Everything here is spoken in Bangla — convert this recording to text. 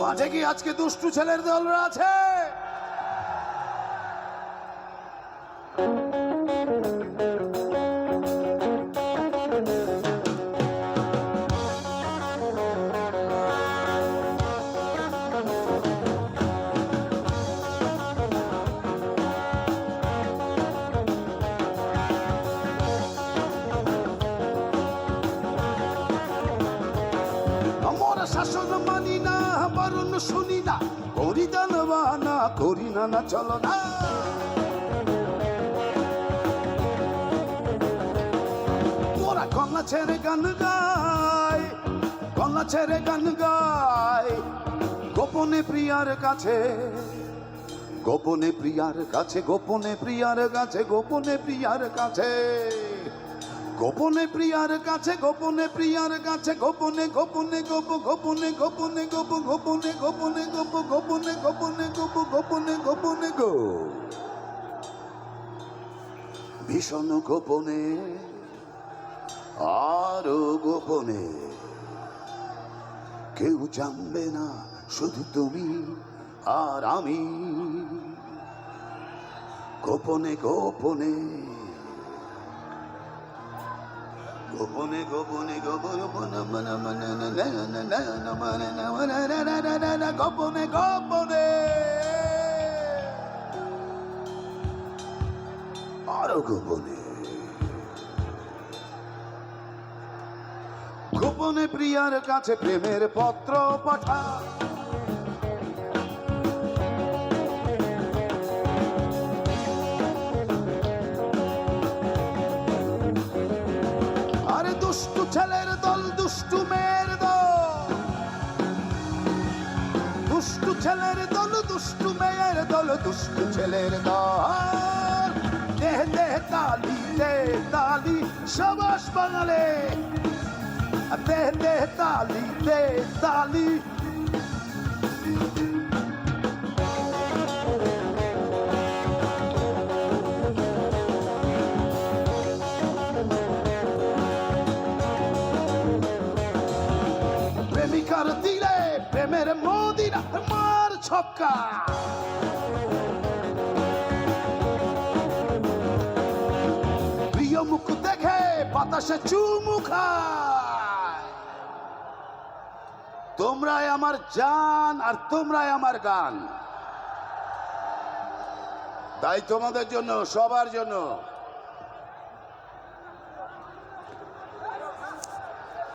মাঝে কি আজকে দুষ্টু ছেলের দলরা আছে? শাসন মানি না, বারণ শুনি না, করি দানবানা, করি না না চলো না মোরা কন্যা ছেড়ে গান গায় কন্যা ছেড়ে গান গায়, গোপনে প্রিয়ার কাছে, গোপনে প্রিয়ার কাছে, গোপনে প্রিয়ার কাছে, গোপনে প্রিয়ার কাছে। গোপনে প্রিয়ার কাছে, গোপনে প্রিয়ার কাছে, গোপনে গোপনে, গোপ, গোপনে গোপনে, গোপ, গোপনে গোপনে, গোপ, গোপনে গোপনে, গোপ, গোপনে গোপনে, গো। ভীষণ গোপনে, আরও গোপনে। কেউ জানবে না শুধু তুমি আর আমি। গোপনে গোপনে গোপনে গোপনে গোপনে গোপনে গোপনে। আরও গোপনে। গোপনে প্রিয়ার কাছে প্রেমের পত্র পাঠা। আরে দুষ্টু ছেলের দল, দুষ্টু মেয়ের দল। দুষ্টু ছেলের দল, দুষ্টু মেয়ের দল, দুষ্টু ছেলের দল। দেহ দেহ তালি দেহ তালি, সবাস বাঙালে। দেহ দেহ তালি দেহ তালি প্রেমিকার দিলে? প্রেমের মদিনা মার ছক্কা। প্রিয় মুখ দেখে বাতাসে চুমু তোমরাই আমার জান আর তোমরাই আমার গান। তাই তোমাদের জন্য, সবার জন্য।